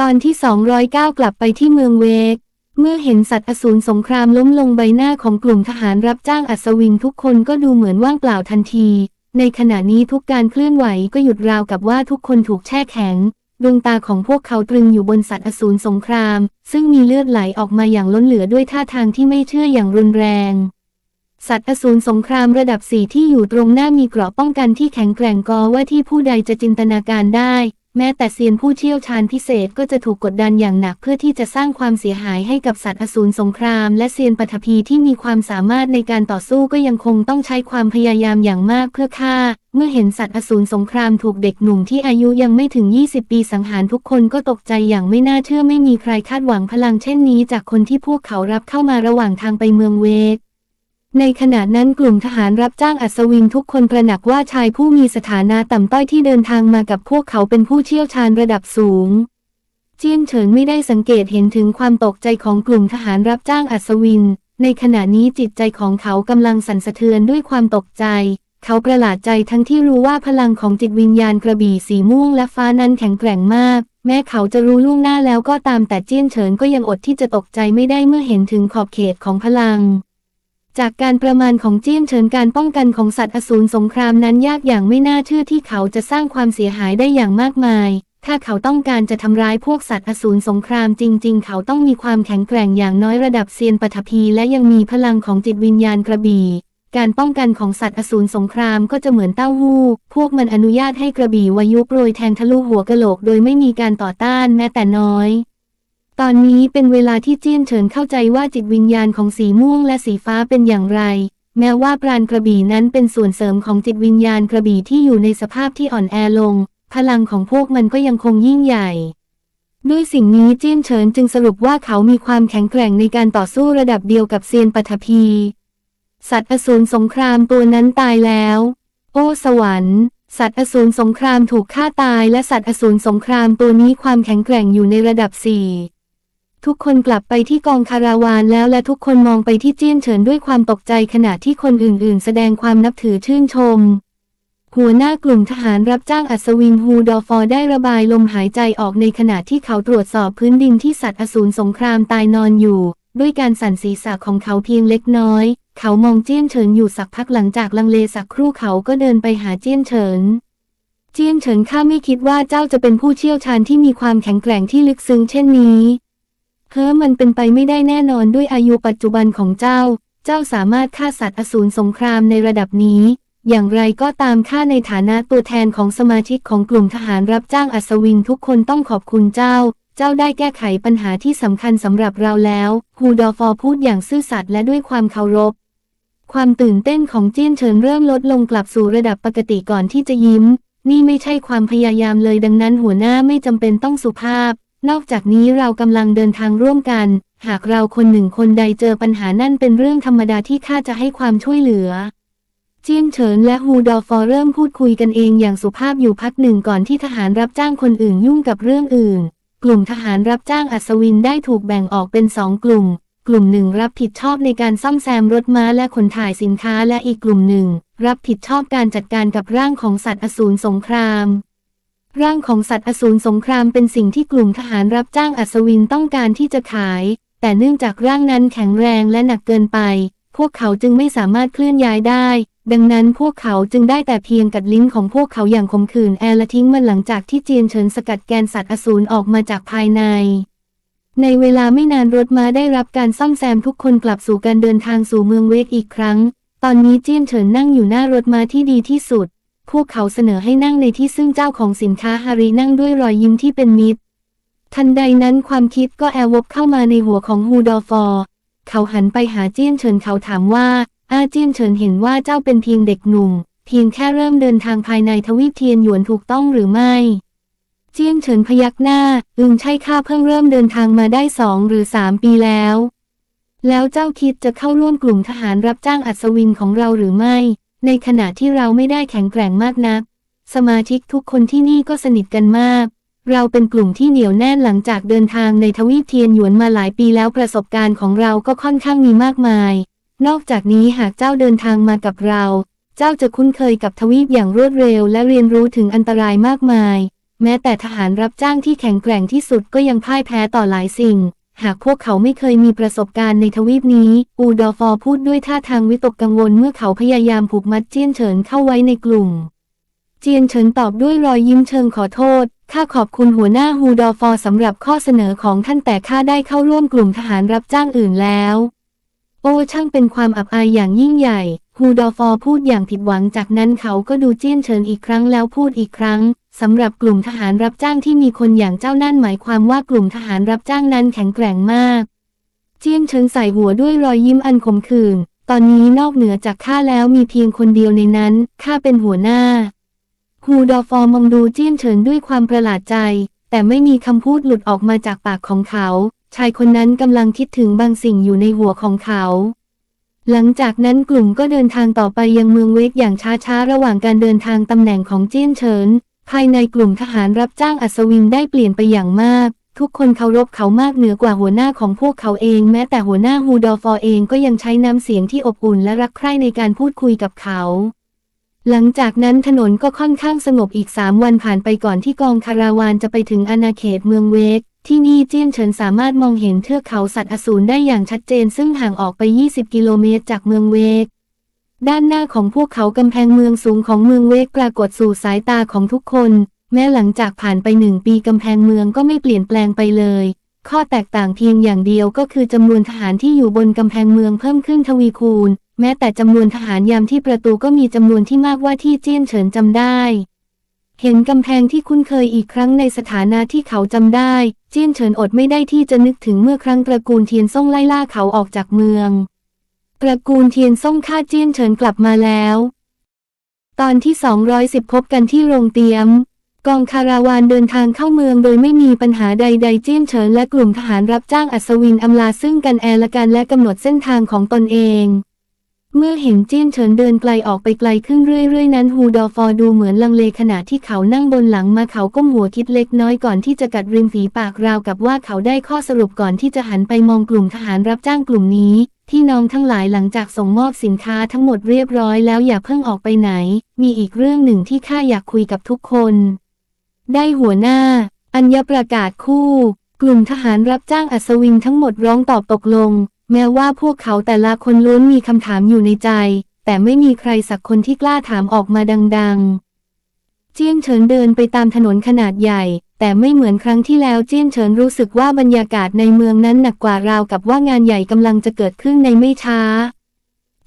ตอนที่ 209 กลับไปที่เมืองเวก เมื่อเห็นสัตว์อสูรสงครามล้มลงใบหน้าของกลุ่มทหารรับจ้างอัศวินทุกคนก็ดูเหมือนว่างเปล่าทันที ในขณะนี้ทุกการเคลื่อนไหวก็หยุดราวกับว่าทุกคนถูกแช่แข็ง ดวงตาของพวกเขาตรึงอยู่บนสัตว์อสูรสงคราม ซึ่งมีเลือดไหลออกมาอย่างล้นเหลือด้วยท่าทางที่ไม่เชื่ออย่างรุนแรงสัตว์อสูรสงครามระดับสี่ที่อยู่ตรงหน้ามีเกราะป้องกันที่แข็งแกร่งกอว่าที่ผู้ใดจะจินตนาการได้ แม้แต่เซียนผู้เชี่ยวชาญพิเศษก็จะถูกกดดันอย่างหนักเพื่อที่จะสร้างความเสียหายให้กับสัตว์อสูรสงคราม และเซียนปฐพีที่มีความสามารถในการต่อสู้ก็ยังคงต้องใช้ความพยายามอย่างมากเพื่อฆ่า เมื่อเห็นสัตว์อสูรสงครามถูกเด็กหนุ่มที่อายุยังไม่ถึง 20 ปีสังหารทุกคนก็ตกใจอย่างไม่น่าเชื่อไม่มีใครคาดหวังพลังเช่นนี้ จากคนที่พวกเขารับเข้ามาระหว่างทางไปเมืองเวก ในขณะนั้นกลุ่มทหารรับจ้างอัศวินทุกคนตระหนักว่าชายผู้มีสถานะต่ำต้อยที่เดินทางมากับพวกเขาเป็นผู้เชี่ยวชาญระดับสูง เจียนเฉินไม่ได้สังเกตเห็นถึงความตกใจของกลุ่มทหารรับจ้างอัศวิน ในขณะนี้จิตใจของเขากำลังสั่นสะเทือนด้วยความตกใจ เขาประหลาดใจทั้งที่รู้ว่าพลังของจิตวิญญาณกระบี่สีม่วงและฟ้านั้นแข็งแกร่งมาก แม้เขาจะรู้ล่วงหน้าแล้วก็ตามแต่เจียนเฉินก็ยังอดที่จะตกใจไม่ได้เมื่อเห็นถึงขอบเขตของพลัง จากการประมาณของเจี้ยนเฉินการป้องกันของสัตว์อสูรสงครามนั้นยากอย่างไม่น่าเชื่อที่เขาจะสร้างความเสียหายได้อย่างมากมาย ถ้าเขาต้องการจะทำร้ายพวกสัตว์อสูรสงครามจริง ๆ เขาต้องมีความแข็งแกร่งอย่างน้อยระดับเซียนปฐพีและยังมีพลังของจิตวิญญาณกระบี่ การป้องกันของสัตว์อสูรสงครามก็จะเหมือนเต้าหู้ พวกมันอนุญาตให้กระบี่วายุโปรยแทงทะลุหัวกะโหลก โดยไม่มีการต่อต้านแม้แต่น้อย ตอนนี้เป็นเวลาที่เจี้ยนเฉินเข้าใจว่าจิตวิญญาณของสีม่วงและสีฟ้าเป็นอย่างไร แม้ว่าปราณกระบี่นั้นเป็นส่วนเสริมของจิตวิญญาณกระบี่ที่อยู่ในสภาพที่อ่อนแอลง พลังของพวกมันก็ยังคงยิ่งใหญ่ ด้วยสิ่งนี้เจี้ยนเฉินจึงสรุปว่าเขามีความแข็งแกร่งในการต่อสู้ระดับเดียวกับเซียนปฐพีสัตว์อสูรสงครามตัวนั้นตายแล้ว โอ้สวรรค์ สัตว์อสูรสงครามถูกฆ่าตายและสัตว์อสูรสงครามตัวนี้ความแข็งแกร่งอยู่ในระดับสี่ ทุกคนกลับไปที่กองคาราวานแล้วและทุกคนมองไปที่เจี้ยนเฉินด้วยความตกใจขณะที่คนอื่น ๆ แสดงความนับถือชื่นชม หัวหน้ากลุ่มทหารรับจ้างอัศวินฮูดอฟอร์ได้ระบายลมหายใจออกในขณะที่เขาตรวจสอบพื้นดินที่สัตว์อสูรสงครามตายนอนอยู่ ด้วยการสั่นศีรษะของเขาเพียงเล็กน้อย เขามองเจี้ยนเฉินอยู่สักพักหลังจากลังเลสักครู่เขาก็เดินไปหาเจี้ยนเฉินเจี้ยนเฉินข้าไม่คิดว่าเจ้าจะเป็นผู้เชี่ยวชาญที่มีความแข็งแกร่งที่ลึกซึ้งเช่นนี้ เฮ้อมันเป็นไปไม่ได้แน่นอนด้วยอายุปัจจุบันของเจ้า เจ้าสามารถฆ่าสัตว์อสูรสงครามในระดับนี้ อย่างไรก็ตามข้าในฐานะตัวแทนของสมาชิกของกลุ่มทหารรับจ้างอัศวินทุกคนต้องขอบคุณเจ้า เจ้าได้แก้ไขปัญหาที่สำคัญสำหรับเราแล้วฮูดอฟอร์พูดอย่างซื่อสัตย์และด้วยความเคารพ ความตื่นเต้นของเจี้ยนเฉินเริ่มลดลงกลับสู่ระดับปกติก่อนที่จะยิ้ม นี่ไม่ใช่ความพยายามเลยดังนั้นหัวหน้าไม่จำเป็นต้องสุภาพ นอกจากนี้เรากำลังเดินทางร่วมกัน หากเราคนหนึ่งคนใดเจอปัญหานั่นเป็นเรื่องธรรมดาที่ข้าจะให้ความช่วยเหลือ เจียนเฉินและฮูดอฟอร์เริ่มพูดคุยกันเองอย่างสุภาพอยู่พักหนึ่งก่อนที่ทหารรับจ้างคนอื่นยุ่งกับเรื่องอื่น กลุ่มทหารรับจ้างอัศวินได้ถูกแบ่งออกเป็นสองกลุ่ม กลุ่มหนึ่งรับผิดชอบในการซ่อมแซมรถม้าและขนถ่ายสินค้าและอีกกลุ่มหนึ่ง รับผิดชอบการจัดการกับร่างของสัตว์อสูรสงคราม ร่างของสัตว์อสูรสงครามเป็นสิ่งที่กลุ่มทหารรับจ้างอัศวินต้องการที่จะขาย แต่เนื่องจากร่างนั้นแข็งแรงและหนักเกินไป พวกเขาจึงไม่สามารถเคลื่อนย้ายได้ ดังนั้นพวกเขาจึงได้แต่เพียงกัดลิ้นของพวกเขาอย่างคมขืนแอร์และทิ้งมันหลังจากที่เจียนเฉินสกัดแกนสัตว์อสูรออกมาจากภายใน ในเวลาไม่นานรถม้าได้รับการซ่อมแซมทุกคนกลับสู่การเดินทางสู่เมืองเวกอีกครั้ง ตอนนี้เจียนเฉินนั่งอยู่หน้ารถม้าที่ดีที่สุด พวกเขาเสนอให้นั่งในที่ซึ่งเจ้าของสินค้าฮารินั่งด้วยรอยยิ้มที่เป็นมิตร ทันใดนั้นความคิดก็แอวบเข้ามาในหัวของฮูดอฟอร์เขาหันไปหาเจี้ยนเฉินเขาถามว่า อาเจี้ยนเฉินเห็นว่าเจ้าเป็นเพียงเด็กหนุ่ม เพียงแค่เริ่มเดินทางภายในทวีปเทียนหยวนถูกต้องหรือไม่ เจี้ยนเฉินพยักหน้า อึงใช่ข้าเพิ่งเริ่มเดินทางมาได้สองหรือสามปีแล้ว แล้วเจ้าคิดจะเข้าร่วมกลุ่มทหารรับจ้างอัศวินของเราหรือไม่ ในขณะที่เราไม่ได้แข็งแกร่งมากนัก สมาชิกทุกคนที่นี่ก็สนิทกันมาก เราเป็นกลุ่มที่เหนียวแน่นหลังจากเดินทางในทวีปเทียนหยวนมาหลายปีแล้วประสบการณ์ของเราก็ค่อนข้างมีมากมาย นอกจากนี้หากเจ้าเดินทางมากับเรา เจ้าจะคุ้นเคยกับทวีปอย่างรวดเร็ว และเรียนรู้ถึงอันตรายมากมาย แม้แต่ทหารรับจ้างที่แข็งแกร่งที่สุดก็ยังพ่ายแพ้ต่อหลายสิ่ง หากพวกเขาไม่เคยมีประสบการณ์ในทวีปนี้ อูดอฟอร์พูดด้วยท่าทางวิตกกังวลเมื่อเขาพยายามผูกมัดเจียนเฉินเข้าไว้ในกลุ่ม เจียนเฉินตอบด้วยรอยยิ้มเชิงขอโทษ ข้าขอบคุณหัวหน้าฮูดอฟอร์สำหรับข้อเสนอของท่านแต่ข้าได้เข้าร่วมกลุ่มทหารรับจ้างอื่นแล้ว โอ้ช่างเป็นความอับอายอย่างยิ่งใหญ่ฮูดอฟอร์พูดอย่างผิดหวังจากนั้นเขาก็ดูเจียนเฉินอีกครั้งแล้วพูดอีกครั้ง สำหรับกลุ่มทหารรับจ้างที่มีคนอย่างเจ้านั่นหมายความว่ากลุ่มทหารรับจ้างนั้นแข็งแกร่งมาก เจี้ยนเฉินใส่หัวด้วยรอยยิ้มอันขมขื่นตอนนี้นอกเหนือจากข้าแล้วมีเพียงคนเดียวในนั้นข้าเป็นหัวหน้าฮูดอฟอร์มองดูเจี้ยนเฉินด้วยความประหลาดใจ แต่ไม่มีคำพูดหลุดออกมาจากปากของเขา ชายคนนั้นกำลังคิดถึงบางสิ่งอยู่ในหัวของเขา หลังจากนั้นกลุ่มก็เดินทางต่อไปยังเมืองเวกอย่างช้าๆ ระหว่างการเดินทางตำแหน่งของเจี้ยนเฉิน ภายในกลุ่มทหารรับจ้างอัศวินได้เปลี่ยนไปอย่างมาก ทุกคนเคารพเขามากเหนือกว่าหัวหน้าของพวกเขาเอง แม้แต่หัวหน้าฮูดอฟอร์เองก็ยังใช้น้ำเสียงที่อบอุ่นและรักใคร่ในการพูดคุยกับเขา หลังจากนั้นถนนก็ค่อนข้างสงบอีกสามวันผ่านไปก่อนที่กองคาราวานจะไปถึงอาณาเขตเมืองเวกที่นี่เจี้ยนเฉินสามารถมองเห็นเทือกเขาสัตว์อสูรได้อย่างชัดเจนซึ่งห่างออกไป 20 กิโลเมตรจากเมืองเวก ด้านหน้าของพวกเขากำแพงเมืองสูงของเมืองเวกปรากฏสู่สายตาของทุกคน แม้หลังจากผ่านไปหนึ่งปีกำแพงเมืองก็ไม่เปลี่ยนแปลงไปเลย ข้อแตกต่างเพียงอย่างเดียวก็คือจำนวนทหารที่อยู่บนกำแพงเมืองเพิ่มขึ้นทวีคูณ แม้แต่จำนวนทหารยามที่ประตูก็มีจำนวนที่มากว่าที่เจี้ยนเฉินจำได้ เห็นกำแพงที่คุ้นเคยอีกครั้งในสถานะที่เขาจำได้ เจี้ยนเฉินอดไม่ได้ที่จะนึกถึงเมื่อครั้งตระกูลเทียนซ่งไล่ล่าเขาออกจากเมือง ระกูลเทียนซ่งฆ่าเจี้ยนเฉินกลับมาแล้ว ตอนที่ 210 พบกันที่โรงเตรียม กองคาราวานเดินทางเข้าเมืองโดยไม่มีปัญหาใดๆเจี้ยนเฉินและกลุ่มทหารรับจ้างอัศวินอำลาซึ่งกันแอละกันและกำหนดเส้นทางของตนเอง เมื่อเห็นเจี้ยนเฉินเดินไกลออกไปไกลขึ้นเรื่อยๆ นั้นฮูดอฟอดูเหมือนลังเลขณะที่เขานั่งบนหลังมาเขาก้มหัวคิดเล็กน้อยก่อนที่จะกัดริมฝีปากราวกับว่าเขาได้ข้อสรุปก่อนที่จะหันไปมองกลุ่มทหารรับจ้างกลุ่มนี้ ที่น้องทั้งหลายหลังจากส่งมอบสินค้าทั้งหมดเรียบร้อยแล้วอย่าเพิ่งออกไปไหน มีอีกเรื่องหนึ่งที่ข้าอยากคุยกับทุกคน ได้หัวหน้า อัญญประกาศคู่ กลุ่มทหารรับจ้างอัศวินทั้งหมดร้องตอบตกลง แม้ว่าพวกเขาแต่ละคนล้วนมีคำถามอยู่ในใจ แต่ไม่มีใครสักคนที่กล้าถามออกมาดัง ๆ เจียนเฉินเดินไปตามถนนขนาดใหญ่ แต่ไม่เหมือนครั้งที่แล้วเจี้ยนเฉินรู้สึกว่าบรรยากาศในเมืองนั้นหนักกว่าราวกับว่างานใหญ่กำลังจะเกิดขึ้นในไม่ช้า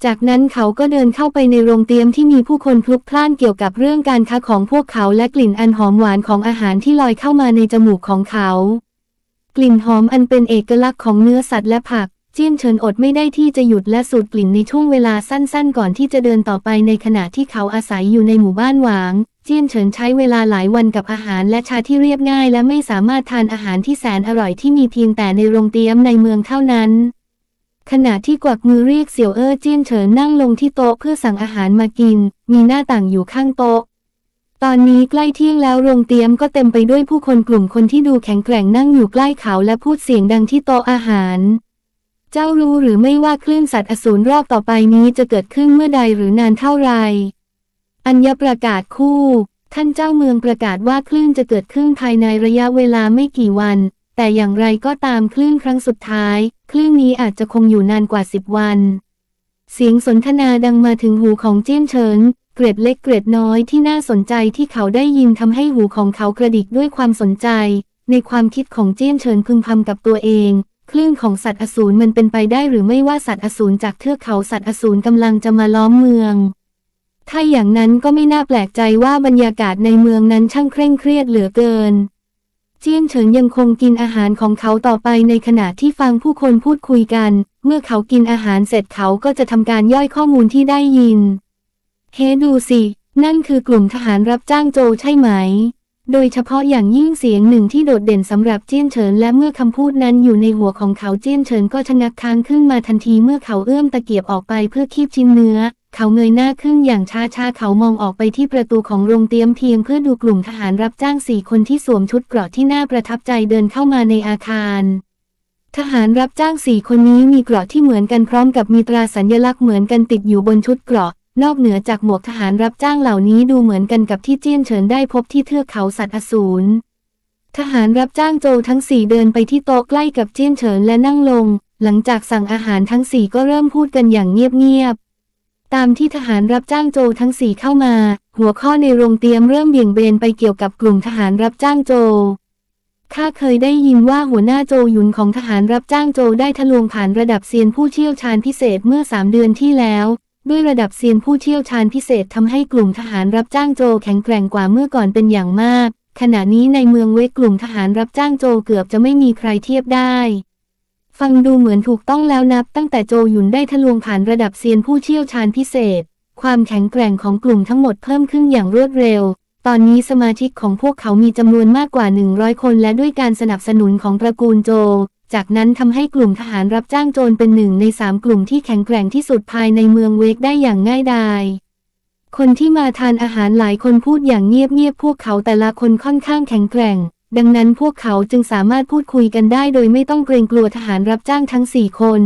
จากนั้นเขาก็เดินเข้าไปในโรงเตรียมที่มีผู้คนพลุกพล่านเกี่ยวกับเรื่องการค้าของพวกเขาและกลิ่นอันหอมหวานของอาหารที่ลอยเข้ามาในจมูกของเขา กลิ่นหอมอันเป็นเอกลักษณ์ของเนื้อสัตว์และผัก เจี้ยนเฉินอดไม่ได้ที่จะหยุดและสูดกลิ่นในช่วงเวลาสั้นๆ ก่อนที่จะเดินต่อไปในขณะที่เขาอาศัยอยู่ในหมู่บ้านหวาง เจี้ยนเฉินใช้เวลาหลายวันกับอาหารและชาที่เรียบง่าย และไม่สามารถทานอาหารที่แสนอร่อยที่มีเพียงแต่ในโรงเตรียมในเมืองเท่านั้นขณะที่กวักมือเรียกเสี่ยวเอ้อเจี้ยนเฉินนั่งลงที่โต๊ะเพื่อสั่งอาหารมากิน มีหน้าต่างอยู่ข้างโต๊ะ ตอนนี้ใกล้เที่ยงแล้วโรงเตรียมก็เต็มไปด้วยผู้คนกลุ่มคนที่ดูแข็งแกร่งนั่งอยู่ใกล้เขาและพูดเสียงดังที่โต๊ะอาหาร เจ้ารู้หรือไม่ว่าคลื่นสัตว์อสูรรอบต่อไปนี้จะเกิดขึ้นเมื่อใดหรือนานเท่าไร อัญญประกาศคู่ ท่านเจ้าเมืองประกาศว่าคลื่นจะเกิดขึ้นภายในระยะเวลาไม่กี่วัน แต่อย่างไรก็ตามคลื่นครั้งสุดท้าย คลื่นนี้อาจจะคงอยู่นานกว่าสิบวัน เสียงสนทนาดังมาถึงหูของเจี้ยนเฉิน เกร็ดเล็กเกร็ดน้อยที่น่าสนใจที่เขาได้ยินทำให้หูของเขากระดิกด้วยความสนใจ ในความคิดของเจี้ยนเฉินพึมพำกับตัวเอง คลื่นของสัตว์อสูรมันเป็นไปได้หรือไม่ว่าสัตว์อสูรจากเทือกเขาสัตว์อสูรกำลังจะมาล้อมเมือง ถ้าอย่างนั้นก็ไม่น่าแปลกใจว่าบรรยากาศในเมืองนั้นช่างเคร่งเครียดเหลือเกิน เจียนเฉินยังคงกินอาหารของเขาต่อไปในขณะที่ฟังผู้คนพูดคุยกัน เมื่อเขากินอาหารเสร็จเขาก็จะทำการย่อยข้อมูลที่ได้ยิน เฮ้ดูสิ นั่นคือกลุ่มทหารรับจ้างโจใช่ไหม โดยเฉพาะอย่างยิ่งเสียงหนึ่งที่โดดเด่นสำหรับเจี้ยนเฉินและเมื่อคำพูดนั้นอยู่ในหัวของเขาเจี้ยนเฉินก็ชะงักค้างขึ้นมาทันทีเมื่อเขาเอื้อมตะเกียบออกไปเพื่อคีบชิ้นเนื้อ เขาเงยหน้าขึ้นอย่างช้าๆเขามองออกไปที่ประตูของโรงเตรียมเพียงเพื่อดูกลุ่มทหารรับจ้างสี่คนที่สวมชุดเกราะที่น่าประทับใจเดินเข้ามาในอาคารทหารรับจ้างสี่คนนี้มีเกราะที่เหมือนกันพร้อมกับมีตราสัญลักษณ์เหมือนกันติดอยู่บนชุดเกราะ นอกเหนือจากหมวกทหารรับจ้างเหล่านี้ดูเหมือนกันกับที่เจี้ยนเฉินได้พบที่เทือกเขาสัตว์อสูร ทหารรับจ้างโจทั้งสี่เดินไปที่โต๊ะใกล้กับเจี้ยนเฉินและนั่งลง หลังจากสั่งอาหารทั้งสี่ก็เริ่มพูดกันอย่างเงียบๆ ตามที่ทหารรับจ้างโจทั้งสี่เข้ามา หัวข้อในโรงเตรียมเริ่มเบี่ยงเบนไปเกี่ยวกับกลุ่มทหารรับจ้างโจข้าเคยได้ยินว่าหัวหน้าโจหยุนของทหารรับจ้างโจได้ทะลวงผ่านระดับเซียนผู้เชี่ยวชาญพิเศษเมื่อสามเดือนที่แล้ว ด้วยระดับเซียนผู้เชี่ยวชาญพิเศษทำให้กลุ่มทหารรับจ้างโจแข็งแกร่งกว่าเมื่อก่อนเป็นอย่างมาก ขณะนี้ในเมืองเวกกลุ่มทหารรับจ้างโจเกือบจะไม่มีใครเทียบได้ ฟังดูเหมือนถูกต้องแล้วนับ ตั้งแต่โจหยุนได้ทะลวงผ่านระดับเซียนผู้เชี่ยวชาญพิเศษ ความแข็งแกร่งของกลุ่มทั้งหมดเพิ่มขึ้นอย่างรวดเร็ว ตอนนี้สมาชิกของพวกเขามีจำนวนมากกว่า 100 คน และด้วยการสนับสนุนของตระกูลโจ จากนั้นทำให้กลุ่มทหารรับจ้างโจรเป็นหนึ่งในสามกลุ่มที่แข็งแกร่งที่สุดภายในเมืองเวกได้อย่างง่ายดาย คนที่มาทานอาหารหลายคนพูดอย่างเงียบๆพวกเขาแต่ละคนค่อนข้างแข็งแกร่ง ดังนั้นพวกเขาจึงสามารถพูดคุยกันได้โดยไม่ต้องเกรงกลัวทหารรับจ้างทั้งสี่คน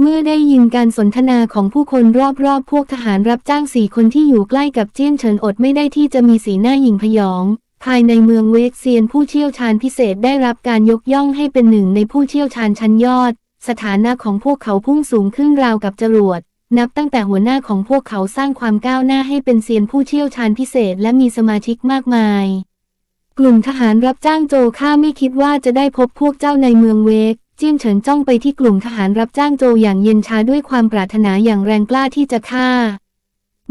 เมื่อได้ยินการสนทนาของผู้คนรอบๆ พวกทหารรับจ้างสี่คนที่อยู่ใกล้กับเจี้ยนเฉินอดไม่ได้ที่จะมีสีหน้าหยิ่งพยอง ภายในเมืองเวกเซียนผู้เชี่ยวชาญพิเศษได้รับการยกย่องให้เป็นหนึ่งในผู้เชี่ยวชาญชั้นยอด สถานะของพวกเขาพุ่งสูงขึ้นราวกับจรวด นับตั้งแต่หัวหน้าของพวกเขาสร้างความก้าวหน้าให้เป็นเซียนผู้เชี่ยวชาญพิเศษและมีสมาชิกมากมาย กลุ่มทหารรับจ้างโจข้าไม่คิดว่าจะได้พบพวกเจ้าในเมืองเวกเจี้ยนเฉินจ้องไปที่กลุ่มทหารรับจ้างโจอย่างเย็นชาด้วยความปรารถนาอย่างแรงกล้าที่จะฆ่า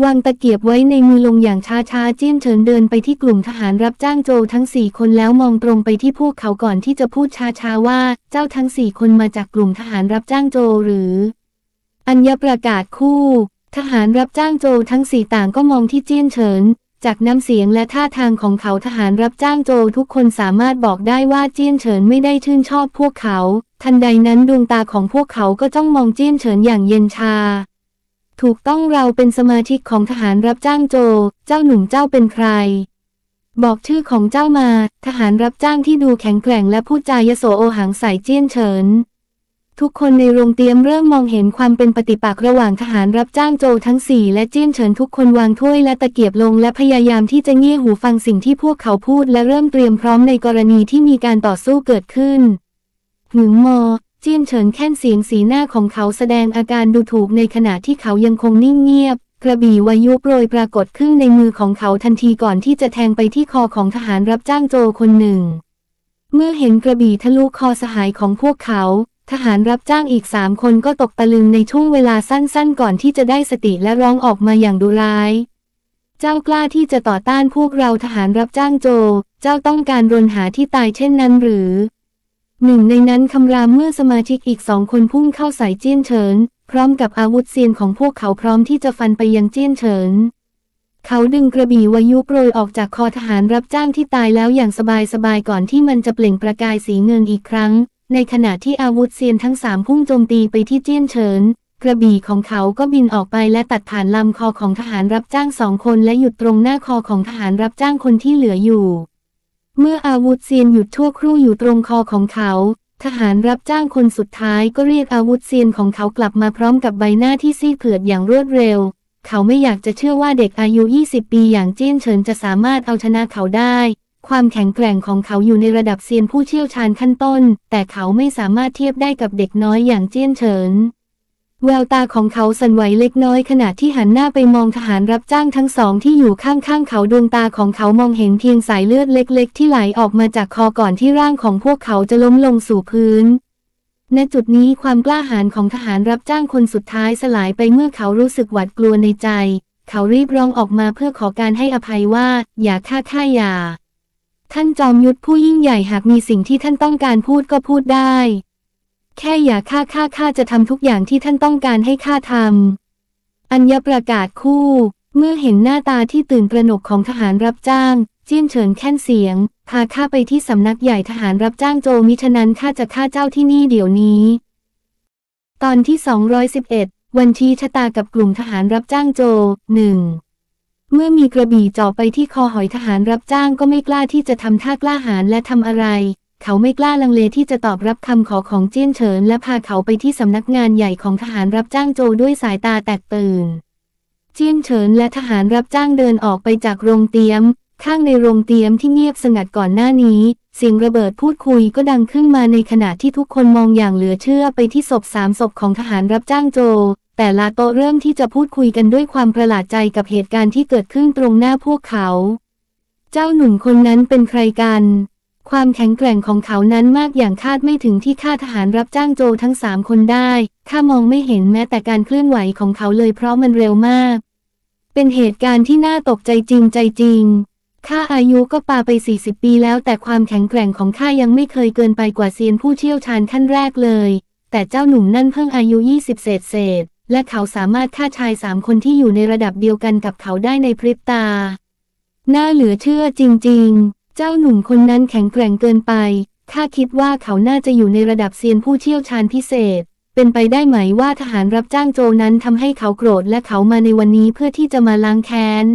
วางตะเกียบไว้ในมือลงอย่างช้าๆเจี้ยนเฉินเดินไปที่กลุ่มทหารรับจ้างโจทั้งสี่คนแล้วมองตรงไปที่พวกเขาก่อนที่จะพูดช้าช้าๆว่า เจ้าทั้งสี่คนมาจากกลุ่มทหารรับจ้างโจหรือ อัญญประกาศคู่ ทหารรับจ้างโจทั้งสี่ต่างก็มองที่เจี้ยนเฉิน จากน้ำเสียงและท่าทางของเขาทหารรับจ้างโจทุกคนสามารถบอกได้ว่าเจี้ยนเฉินไม่ได้ชื่นชอบพวกเขา ทันใดนั้นดวงตาของพวกเขาก็จ้องมองเจี้ยนเฉินอย่างเย็นชา ถูกต้องเราเป็นสมาชิกของทหารรับจ้างโจ เจ้าหนุ่มเจ้าเป็นใคร บอกชื่อของเจ้ามา ทหารรับจ้างที่ดูแข็งแกร่งและพูดจายโสโอหังใส่เจี้ยนเฉิน ทุกคนในโรงเตรียมเริ่มมองเห็นความเป็นปฏิปักษ์ระหว่างทหารรับจ้างโจทั้งสี่และเจี้ยนเฉินทุกคนวางถ้วยและตะเกียบลงและพยายามที่จะเงี่ยหูฟังสิ่งที่พวกเขาพูดและเริ่มเตรียมพร้อมในกรณีที่มีการต่อสู้เกิดขึ้นหึงมอ เจี้ยนเฉินแค่นเสียงสีหน้าของเขาแสดงอาการดูถูกในขณะที่เขายังคงนิ่งเงียบ กระบี่วายุโปรยปรากฏขึ้นในมือของเขาทันทีก่อนที่จะแทงไปที่คอของทหารรับจ้างโจคนหนึ่ง เมื่อเห็นกระบี่ทะลุคอสหายของพวกเขา ทหารรับจ้างอีกสามคนก็ตกตะลึงในช่วงเวลาสั้นๆ ก่อนที่จะได้สติและร้องออกมาอย่างดุร้ายเจ้ากล้าที่จะต่อต้านพวกเราทหารรับจ้างโจ เจ้าต้องการรนหาที่ตายเช่นนั้นหรือ หนึ่งในนั้นคำรามเมื่อสมาชิกอีกสองคนพุ่งเข้าใส่เจี้ยนเฉิน พร้อมกับอาวุธเซียนของพวกเขาพร้อมที่จะฟันไปยังเจี้ยนเฉิน เขาดึงกระบี่วายุโปรยออกจากคอทหารรับจ้างที่ตายแล้วอย่างสบายๆก่อนที่มันจะเปล่งประกายสีเงินอีกครั้ง ในขณะที่อาวุธเซียนทั้งสามพุ่งโจมตีไปที่เจี้ยนเฉิน กระบี่ของเขาก็บินออกไปและตัดผ่านลำคอของทหารรับจ้างสองคนและหยุดตรงหน้าคอของทหารรับจ้างคนที่เหลืออยู่ เมื่ออาวุธเซียนหยุดชั่วครู่อยู่ตรงคอของเขา ทหารรับจ้างคนสุดท้ายก็เรียกอาวุธเซียนของเขากลับมาพร้อมกับใบหน้าที่ซีดเผือดอย่างรวดเร็ว เขาไม่อยากจะเชื่อว่าเด็กอายุ 20 ปีอย่างเจี้ยนเฉินจะสามารถเอาชนะเขาได้ ความแข็งแกร่งของเขาอยู่ในระดับเซียนผู้เชี่ยวชาญขั้นต้น แต่เขาไม่สามารถเทียบได้กับเด็กน้อยอย่างเจี้ยนเฉิน แววตาของเขาสั่นไหวเล็กน้อยขณะที่หันหน้าไปมองทหารรับจ้างทั้งสองที่อยู่ข้างๆเขาดวงตาของเขามองเห็นเพียงสายเลือดเล็กๆ ที่ไหลออกมาจากคอก่อนที่ร่างของพวกเขาจะล้มลงสู่พื้น ณจุดนี้ความกล้าหาญของทหารรับจ้างคนสุดท้ายสลายไปเมื่อเขารู้สึกหวาดกลัวในใจ เขารีบร้องออกมาเพื่อขอการให้อภัยว่า อย่าฆ่าข้าอย่า ท่านจอมยุทธผู้ยิ่งใหญ่หากมีสิ่งที่ท่านต้องการพูดก็พูดได้ แค่อย่าฆ่าข้าข้าจะทำทุกอย่างที่ท่านต้องการให้ข้าทำ อัญญประกาศคู่ เมื่อเห็นหน้าตาที่ตื่นตระหนกของทหารรับจ้าง เจี้ยนเฉินแค่นเสียง พาข้าไปที่สำนักใหญ่ทหารรับจ้างโจมิฉะนั้นข้าจะฆ่าเจ้าที่นี่เดี๋ยวนี้ ตอนที่ 211 วันชี้ชะตากับกลุ่มทหารรับจ้างโจหนึ่งเมื่อมีกระบี่จ่อไปที่คอหอยทหารรับจ้างก็ไม่กล้าที่จะทำท่ากล้าหาญและทำอะไร เขาไม่กล้าลังเลที่จะตอบรับคำขอของเจี้ยนเฉิน และพาเขาไปที่สำนักงานใหญ่ของทหารรับจ้างโจด้วยสายตาแตกตื่น เจี้ยงเฉินและทหารรับจ้างเดินออกไปจากโรงเตรียม ข้างในโรงเตรียมที่เงียบสงัดก่อนหน้านี้ เสียงระเบิดพูดคุยก็ดังขึ้นมาในขณะที่ทุกคนมองอย่างเหลือเชื่อไปที่ศพสามศพของทหารรับจ้างโจ แต่ละโต๊ะเริ่มที่จะพูดคุยกันด้วยความประหลาดใจกับเหตุการณ์ที่เกิดขึ้นตรงหน้าพวกเขา เจ้าหนุ่มคนนั้นเป็นใครกัน ความแข็งแกร่งของเขานั้นมากอย่างคาดไม่ถึงที่ข้าทหารรับจ้างโจทั้งสามคนได้ ข้ามองไม่เห็นแม้แต่การเคลื่อนไหวของเขาเลยเพราะมันเร็วมาก เป็นเหตุการณ์ที่น่าตกใจจริงใจจริง ข้าอายุก็ปาไป 40 ปีแล้วแต่ความแข็งแกร่งของข้ายังไม่เคยเกินไปกว่าเซียนผู้เชี่ยวชาญขั้นแรกเลย แต่เจ้าหนุ่มนั่นเพิ่งอายุ 20 เศษเศษ และเขาสามารถฆ่าชายสามคนที่อยู่ในระดับเดียวกันกับเขาได้ในพริบตา น่าเหลือเชื่อจริง ๆ เจ้าหนุ่มคนนั้นแข็งแกร่งเกินไปข้าคิดว่าเขาน่าจะอยู่ในระดับเซียนผู้เชี่ยวชาญพิเศษ เป็นไปได้ไหมว่าทหารรับจ้างโจนั้นทำให้เขาโกรธและเขามาในวันนี้เพื่อที่จะมาล้างแค้น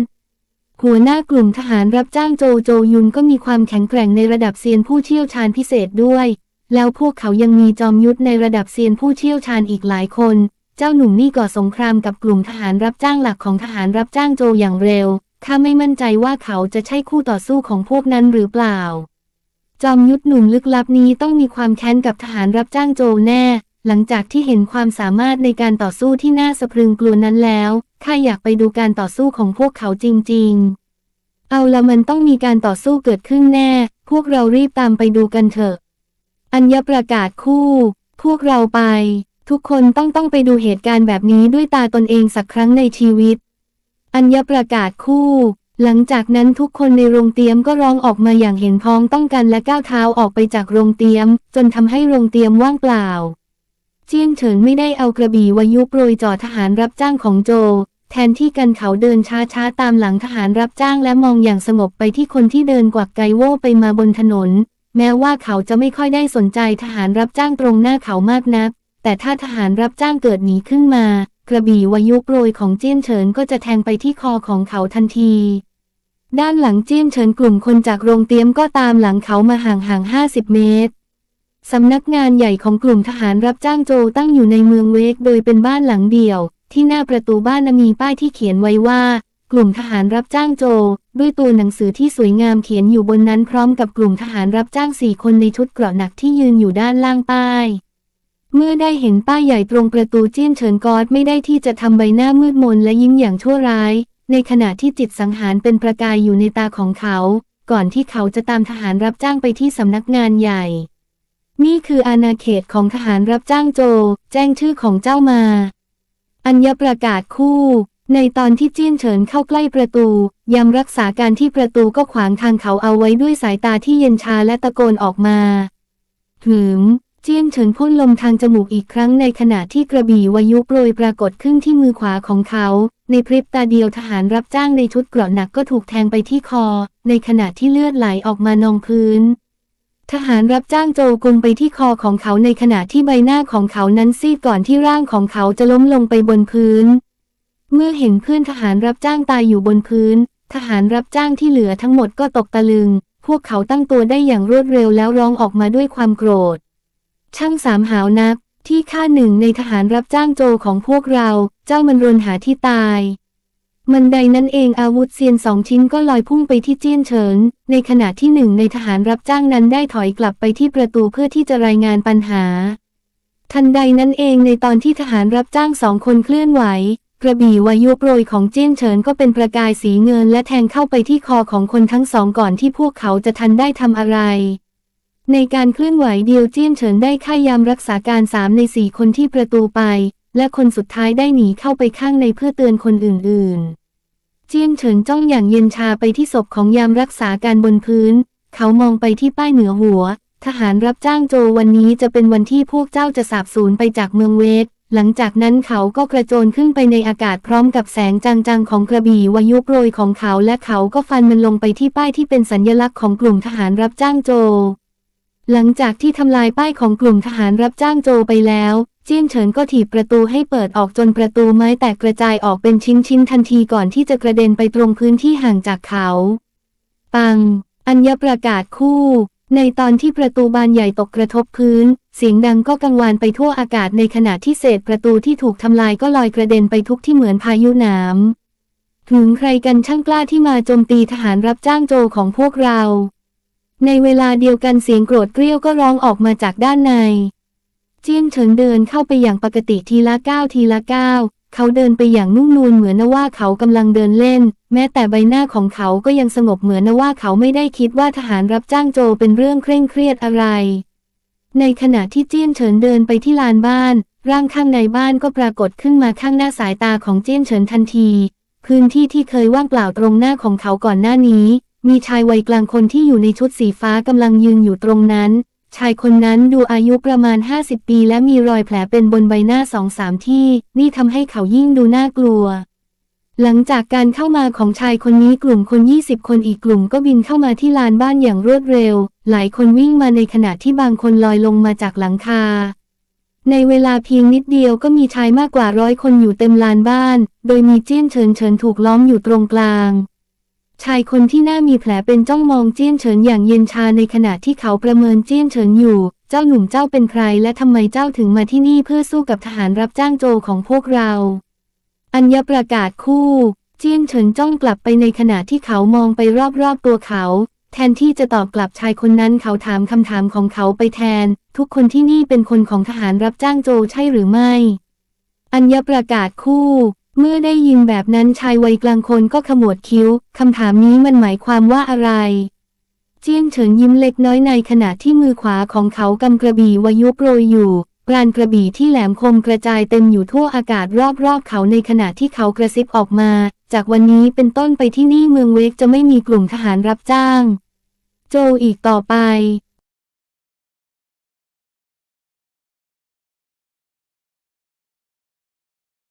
หัวหน้ากลุ่มทหารรับจ้างโจโจยุนก็มีความแข็งแกร่งในระดับเซียนผู้เชี่ยวชาญพิเศษด้วย แล้วพวกเขายังมีจอมยุทธในระดับเซียนผู้เชี่ยวชาญอีกหลายคน เจ้าหนุ่มนี่ก่อสงครามกับกลุ่มทหารรับจ้างหลักของทหารรับจ้างโจอย่างเร็ว ข้าไม่มั่นใจว่าเขาจะใช่คู่ต่อสู้ของพวกนั้นหรือเปล่า จอมยุทธหนุ่มลึกลับนี้ต้องมีความแค้นกับทหารรับจ้างโจแน่ หลังจากที่เห็นความสามารถในการต่อสู้ที่น่าสะพรึงกลัวนั้นแล้วข้าอยากไปดูการต่อสู้ของพวกเขาจริง ๆ เอาละมันต้องมีการต่อสู้เกิดขึ้นแน่ พวกเรารีบตามไปดูกันเถอะ อัญญประกาศคู่ พวกเราไป ทุกคนต้องต้องไปดูเหตุการณ์แบบนี้ด้วยตาตนเองสักครั้งในชีวิต อัญญประกาศคู่ หลังจากนั้นทุกคนในโรงเตรียมก็ร้องออกมาอย่างเห็นพ้องต้องกันและก้าวเท้าออกไปจากโรงเตรียม จนทำให้โรงเตรียมว่างเปล่า เจียงเฉินไม่ได้เอากระบี่วายุโปรยจ่อทหารรับจ้างของโจ แทนที่กันเขาเดินช้าๆตามหลังทหารรับจ้างและมองอย่างสงบไปที่คนที่เดินกวักไกโว่ไปมาบนถนน แม้ว่าเขาจะไม่ค่อยได้สนใจทหารรับจ้างตรงหน้าเขามากนัก แต่ถ้าทหารรับจ้างเกิดหนีขึ้นมา กระบี่วายุโปรยของเจี้ยนเฉินก็จะแทงไปที่คอของเขาทันที ด้านหลังเจี้ยนเฉินกลุ่มคนจากโรงเตรียมก็ตามหลังเขามาห่างๆ50 เมตร สำนักงานใหญ่ของกลุ่มทหารรับจ้างโจตั้งอยู่ในเมืองเวกโดยเป็นบ้านหลังเดียว ที่หน้าประตูบ้านมีป้ายที่เขียนไว้ว่า กลุ่มทหารรับจ้างโจ ด้วยตัวหนังสือที่สวยงามเขียนอยู่บนนั้นพร้อมกับกลุ่มทหารรับจ้างสี่คนในชุดเกราะหนักที่ยืนอยู่ด้านล่างป้าย เมื่อได้เห็นป้ายใหญ่ตรงประตูเจี้ยนเฉินกอดไม่ได้ที่จะทำใบหน้ามืดมนและยิ้มอย่างชั่วร้าย ในขณะที่จิตสังหารเป็นประกายอยู่ในตาของเขา ก่อนที่เขาจะตามทหารรับจ้างไปที่สำนักงานใหญ่ นี่คืออาณาเขตของทหารรับจ้างโจ แจ้งชื่อของเจ้ามา อัญญประกาศคู่ ในตอนที่เจี้ยนเฉินเข้าใกล้ประตูยามรักษาการที่ประตูก็ขวางทางเขาเอาไว้ด้วยสายตาที่เย็นชาและตะโกนออกมา หืม เจี้ยนเฉินพ่นลมทางจมูกอีกครั้งในขณะที่กระบี่วายุโปรยปรากฏขึ้นที่มือขวาของเขา ในพริบตาเดียวทหารรับจ้างในชุดเกราะหนักก็ถูกแทงไปที่คอ ในขณะที่เลือดไหลออกมานองพื้น ทหารรับจ้างโจกุมไปที่คอของเขาในขณะที่ใบหน้าของเขานั้นซีดก่อนที่ร่างของเขาจะล้มลงไปบนพื้น เมื่อเห็นเพื่อนทหารรับจ้างตายอยู่บนพื้น ทหารรับจ้างที่เหลือทั้งหมดก็ตกตะลึง พวกเขาตั้งตัวได้อย่างรวดเร็วแล้วร้องออกมาด้วยความโกรธ ช่างสามหาวนัก ที่ฆ่าหนึ่งในทหารรับจ้างโจของพวกเรา เจ้ามันรนหาที่ตาย มันใดนั้นเองอาวุธเซียนสองชิ้นก็ลอยพุ่งไปที่เจี้ยนเฉิน ในขณะที่หนึ่งในทหารรับจ้างนั้นได้ถอยกลับไปที่ประตูเพื่อที่จะรายงานปัญหา ทันใดนั้นเองในตอนที่ทหารรับจ้างสองคนเคลื่อนไหว กระบี่วายุโปรยของเจี้ยนเฉินก็เป็นประกายสีเงินและแทงเข้าไปที่คอของคนทั้งสองก่อนที่พวกเขาจะทันได้ทำอะไร ในการเคลื่อนไหวเดียวเจี้ยนเฉินได้ฆ่ายามรักษาการสามในสี่คนที่ประตูไป และคนสุดท้ายได้หนีเข้าไปข้างในเพื่อเตือนคนอื่นๆ เจี้ยนเฉินจ้องอย่างเย็นชาไปที่ศพของยามรักษาการบนพื้น เขามองไปที่ป้ายเหนือหัว ทหารรับจ้างโจวันนี้จะเป็นวันที่พวกเจ้าจะสาบสูญไปจากเมืองเวกหลังจากนั้นเขาก็กระโจนขึ้นไปในอากาศพร้อมกับแสงจางๆของกระบี่วายุโปรยของเขาและเขาก็ฟันมันลงไปที่ป้ายที่เป็นสัญลักษณ์ของกลุ่มทหารรับจ้างโจ หลังจากที่ทำลายป้ายของกลุ่มทหารรับจ้างโจไปแล้ว เจี้ยนเฉินก็ถีบประตูให้เปิดออกจนประตูไม้แตกกระจายออกเป็นชิ้นๆทันทีก่อนที่จะกระเด็นไปตรงพื้นที่ห่างจากเขา ปัง อัญญประกาศคู่ ในตอนที่ประตูบานใหญ่ตกกระทบพื้น เสียงดังก็กังวานไปทั่วอากาศในขณะที่เศษประตูที่ถูกทำลายก็ลอยกระเด็นไปทุกที่เหมือนพายุหนามถึงใครกันช่างกล้าที่มาโจมตีทหารรับจ้างโจของพวกเรา ในเวลาเดียวกันเสียงโกรธเกรี้ยวก็ร้องออกมาจากด้านใน เจี้ยงเฉินเดินเข้าไปอย่างปกติทีละก้าวทีละก้าวเขาเดินไปอย่างนุ่มนวลเหมือนว่าเขากำลังเดินเล่น แม้แต่ใบหน้าของเขาก็ยังสงบเหมือนว่าเขาไม่ได้คิดว่าทหารรับจ้างโจเป็นเรื่องเคร่งเครียดอะไร ในขณะที่เจี้ยนเฉินเดินไปที่ลานบ้าน ร่างข้างในบ้านก็ปรากฏขึ้นมาข้างหน้าสายตาของเจี้ยนเฉินทันที พื้นที่ที่เคยว่างเปล่าตรงหน้าของเขาก่อนหน้านี้ มีชายวัยกลางคนที่อยู่ในชุดสีฟ้ากำลังยืนอยู่ตรงนั้น ชายคนนั้นดูอายุประมาณ 50 ปีและมีรอยแผลเป็นบนใบหน้าสองสามที่ นี่ทำให้เขายิ่งดูน่ากลัว หลังจากการเข้ามาของชายคนนี้กลุ่มคน 20 คนอีกกลุ่มก็บินเข้ามาที่ลานบ้านอย่างรวดเร็ว หลายคนวิ่งมาในขณะที่บางคนลอยลงมาจากหลังคาในเวลาเพียงนิดเดียวก็มีชายมากกว่าร้อยคนอยู่เต็มลานบ้าน โดยมีเจี้ยนเฉินเฉินถูกล้อมอยู่ตรงกลาง ชายคนที่หน้ามีแผลเป็นจ้องมองเจี้ยนเฉินอย่างเย็นชาในขณะที่เขาประเมินเจี้ยนเฉินอยู่ เจ้าหนุ่มเจ้าเป็นใครและทำไมเจ้าถึงมาที่นี่เพื่อสู้กับทหารรับจ้างโจของพวกเรา อัญญประกาศคู่ เจี้ยนเฉินจ้องกลับไปในขณะที่เขามองไปรอบๆตัวเขา แทนที่จะตอบกลับชายคนนั้นเขาถามคำถามของเขาไปแทน ทุกคนที่นี่เป็นคนของทหารรับจ้างโจใช่หรือไม่ อัญญประกาศคู่ เมื่อได้ยินแบบนั้นชายวัยกลางคนก็ขมวดคิ้ว คำถามนี้มันหมายความว่าอะไร เจียงเฉินยิ้มเล็กน้อยในขณะที่มือขวาของเขากำกระบี่วายุโปรยอยู่ปราณกระบี่ที่แหลมคมกระจายเต็มอยู่ทั่วอากาศรอบๆเขาในขณะที่เขากระซิบออกมา จากวันนี้เป็นต้นไปที่นี่เมืองเวกจะไม่มีกลุ่มทหารรับจ้าง โจอีกต่อไป